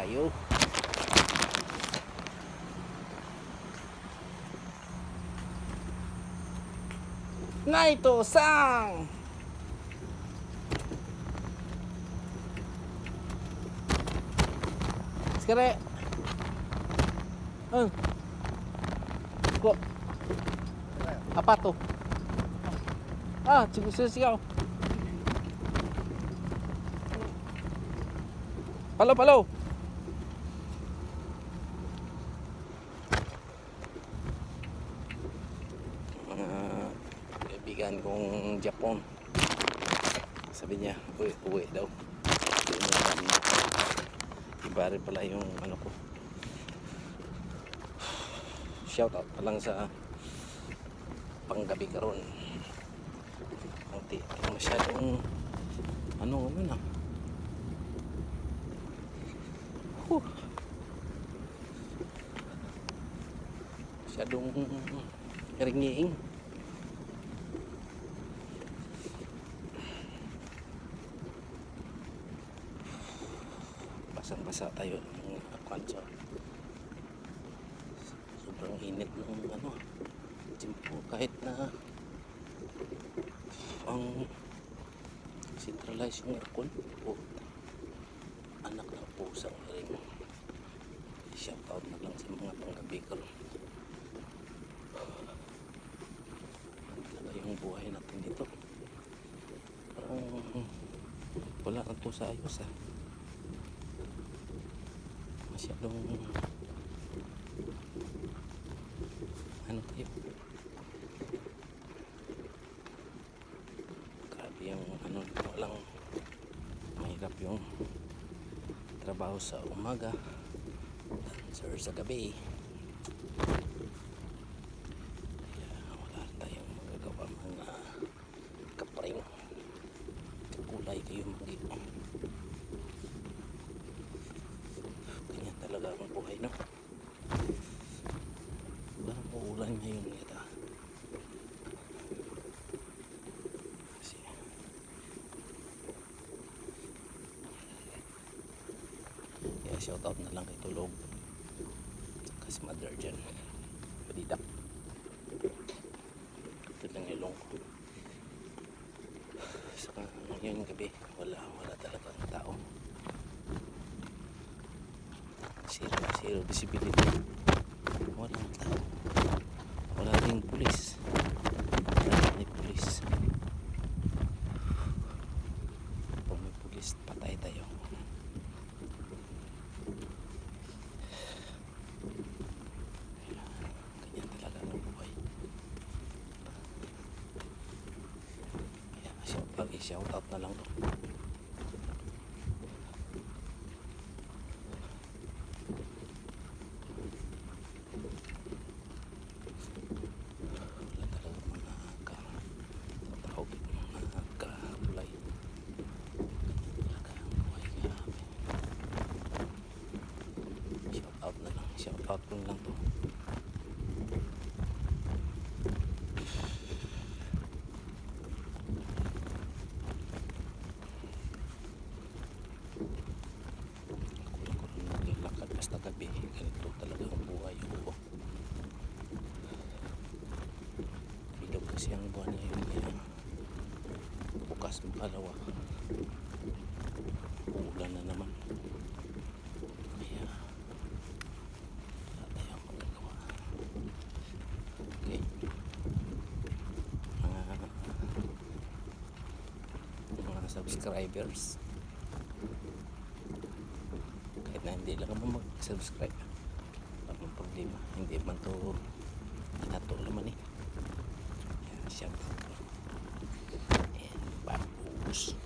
Tayo. Naito sang! Sekere. Oh. Ko. Apa tuh? Ah, cipu sigaw. Palo, palo. Mga kaibigan kong Japon. Sabi niya, uwi, uwi daw. Iba rin pala yung ano ko. Shout out pa lang sa panggabi karon. Hindi masyadong ano ano na. Huh. Masyadong ringiing. Basang-basa tayo ng kwansa. Sobrang init ng ano, timpo kahit na ang centralized yung aircon po anak ng pusang rin. Shout out na lang sa mga panggabikol talaga yung buhay natin dito. Parang wala na to sa ayos ah masyadong ano tayo grabe yung ano walang mahirap yung trabaho sa umaga dancer sa gabi kaya wala tayong magagawa mga kapring kulay kayo magi ganyan talaga ang buhay no uulan ngayon ito. Kasi kaya shout out na lang kay Tulog. Saka si mother dyan padidak ito lang ilong ko saka ngayon gabi wala wala talagang tao. Zero zero visibility walang tao wala rin pulis wala rin pulis pulis patay tayo. Ganyan talaga ang buhay. Kaya out, shout out na lang to wala talaga mga ka tawag mga kakulay talaga ang buhay grabe shout out na lang shout out ko lang to. Basta gabi. Ganito talaga ang buhay ko Bilog kasi ang buwan ngayon kaya bukas makalawa uulan na naman kaya wala tayong magagawa okay mga mga subscribers. Kahit na hindi lang naman mag-subscribe. Walang problema. Hindi man to inato naman eh. Yan out. And babush